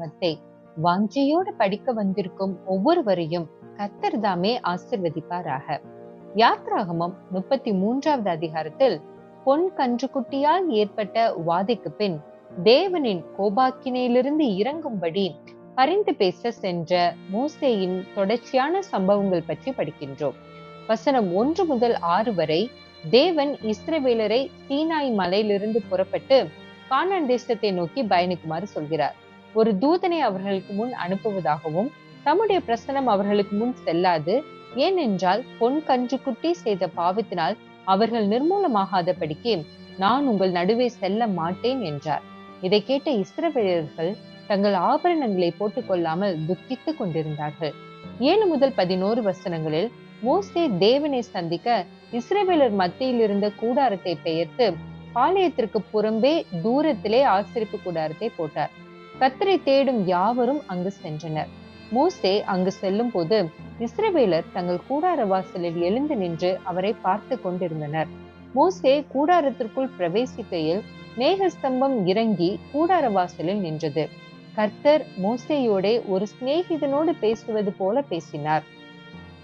வேதாகமத்தை வாஞ்சியோடு படிக்க வந்திருக்கும் ஒவ்வொருவரையும் கர்த்தர் தாமே ஆசிர்வதிப்பாராக. யாத்ராகமம் முப்பத்தி மூன்றாவது அதிகாரத்தில் பொன் கன்றுக்குட்டியால் ஏற்பட்ட வாதைக்கு பின் தேவனின் கோபாக்கினையிலிருந்து இறங்கும்படி பரிந்து பேச சென்ற மோசேயின் தொடர்ச்சியான சம்பவங்கள் பற்றி படிக்கின்றோம். வசனம் ஒன்று முதல் ஆறு வரை தேவன் இஸ்ரவேலரை சீனாய் மலையிலிருந்து புறப்பட்டு கானான் தேசத்தை நோக்கி பயணிக்குமாறு சொல்கிறார். ஒரு தூதனை அவர்களுக்கு முன் அனுப்புவதாகவும் தம்முடைய பிரசனம் அவர்களுக்கு முன் செல்லாது. ஏனென்றால் பொன் கன்றுக்குட்டி செய்த பாவத்தினால் அவர்கள் நிர்மூலமாகாதபடிக்கு நான் உங்கள் நடுவே செல்ல மாட்டேன் என்றார். இதை கேட்ட இஸ்ரவேலர்கள் தங்கள் ஆபரணங்களை போட்டுக் கொள்ளாமல் துக்கித்துக் கொண்டிருந்தார்கள். ஏழு முதல் பதினோரு வசனங்களில் மோசே தேவனை சந்திக்க இஸ்ரேவேலர் மத்தியில் இருந்த கூடாரத்தை பெயர்த்து பாளையத்திற்கு புறம்பே தூரத்திலே ஆசிரிப்பு கூடாரத்தை போட்டார். கத்தரை தேடும் யாவரும் அங்கு சென்றனர். மூசே அங்கு செல்லும் போது இஸ்ரவேலர் தங்கள் கூடார வாசலில் எழுந்து நின்று அவரை பார்த்து கொண்டிருந்தனர். மோசே கூடாரத்திற்குள் பிரவேசிக்கையில் மேகஸ்தம்பம் இறங்கி கூடார வாசலில் நின்றது. கர்த்தர் மோசேயோடே ஒரு சிநேகிதனோடு பேசுவது போல பேசினார்.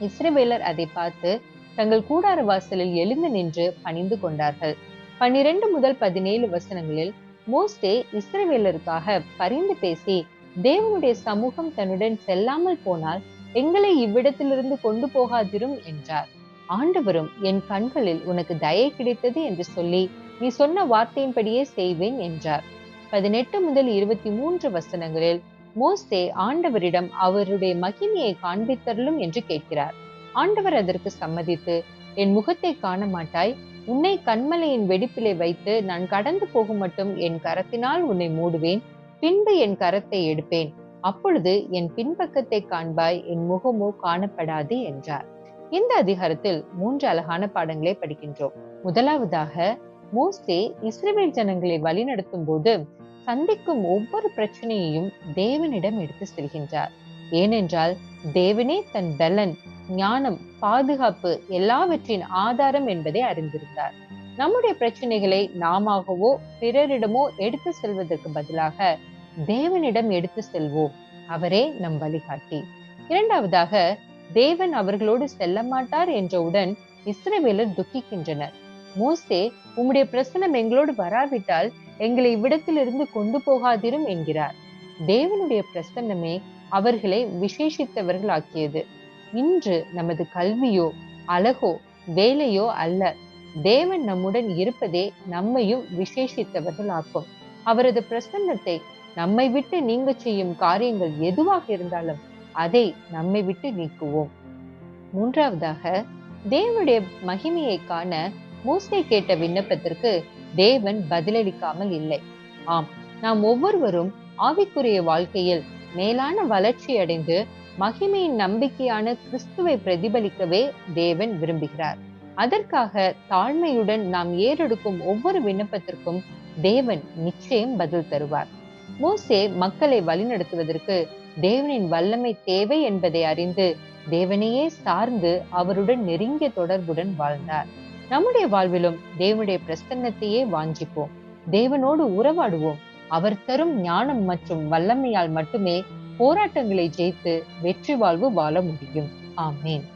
இஸ்ரவேலர் அதை பார்த்து தங்கள் கூடார வாசலில் எழுந்து நின்று பணிந்து கொண்டார்கள். பனிரெண்டு முதல் பதினேழு வசனங்களில் மோசே இஸ்ரவேலருக்காக பரிந்து பேசி தேவனுடைய சமூகம் தன்னுடன் செல்லாமல் போனால் எங்களை இவ்விடத்திலிருந்து கொண்டு போகாதிரும் என்றார். ஆண்டவரும் என் கண்களில் உனக்கு தயை கிடைத்தது என்று சொல்லி நீ சொன்ன வார்த்தையின்படியே செய்வேன் என்றார். பதினெட்டு முதல் இருபத்தி மூன்று வசனங்களில் மோசே ஆண்டவரிடம் அவருடைய மகிமையை காண்பித்தருளும் என்று கேட்கிறார். ஆண்டவர் அதற்கு சம்மதித்து என் முகத்தை காண மாட்டாய். உன்னை கண்மலையின் வெடிப்பிலே வைத்து நான் கடந்து போகும் மட்டும் என் கரத்தினால் உன்னை மூடுவேன். பின்பு என் கரத்தை எடுப்பேன். அப்பொழுது என் பின்பக்கத்தை காண்பாய். என் முகமோ காணப்படாது என்றார். இந்த அதிகாரத்தில் மூன்று அழகான பாடங்களை படிக்கின்றோம். முதலாவதாக மோசே இஸ்ரேல் ஜனங்களை வழிநடத்தும் போது சந்திக்கும் ஒவ்வொரு பிரச்சனையையும் தேவனிடம் எடுத்து செல்கின்றார். ஏனென்றால் தேவனே தன் பலன். ஞானம் பாதுகாப்பு எல்லாவற்றின் ஆதாரம் என்பதை அறிந்திருந்தார். நம்முடைய பிரச்சனைகளை நாமாகவோ பிறரிடமோ எடுத்து செல்வதற்கு பதிலாக தேவனிடம் எடுத்து செல்வோம் அவரே நம் வழிகாட்டி. இரண்டாவதாக தேவன் அவர்களோடு செல்ல மாட்டார் என்றவுடன் இஸ்ரவேலர் துக்கிக்கின்றனர். மோசே உம்முடைய பிரசனம் எங்களோடு வராவிட்டால் எங்களை இவ்விடத்திலிருந்து கொண்டு போகாதிரும் என்கிறார். தேவனுடைய பிரசன்னமே அவர்களை விசேஷித்தவர்கள் ஆக்கியது இன்று நமது கல்வியோ அழகோ வேலையோ அல்ல. தேவன் நம்முடன் இருப்பதே நம்மையும் விசேஷித்தவர்களாக்கும். அவரது பிரசன்னத்தை நம்மை விட்டு நீங்க செய்யும் காரியங்கள் எதுவாக இருந்தாலும் அதை நம்மை விட்டு நீக்குவோம். மூன்றாவதாக தேவனுடைய மகிமையை காண மூசை கேட்ட விண்ணப்பத்திற்கு தேவன் பதிலளிக்காமல் இல்லை. ஆம் நாம் ஒவ்வொருவரும் ஆவிக்குரிய வாழ்க்கையில் மேலான வளர்ச்சி அடைந்து மகிமையின் நம்பிக்கையான கிறிஸ்துவை பிரதிபலிக்கவே தேவன் விரும்புகிறார். அதற்காக தாழ்மையுடன் நாம் ஏறெடுக்கும் ஒவ்வொரு விண்ணப்பத்திற்கும் தேவன் நிச்சயம் பதில் தருவார். மோசே மக்களை வழிநடத்துவதற்கு தேவனின் வல்லமை தேவை என்பதை அறிந்து தேவனையே சார்ந்து அவருடன் நெருங்கிய தொடர்புடன் வாழ்ந்தார். நம்முடைய வாழ்விலும் தேவனுடைய பிரசன்னத்தையே வாஞ்சிப்போம். தேவனோடு உறவாடுவோம். அவர் தரும் ஞானம் மற்றும் வல்லமையால் மட்டுமே போராட்டங்களை ஜெயித்து வெற்றி வாழ்வு வாழ முடியும். ஆமேன்.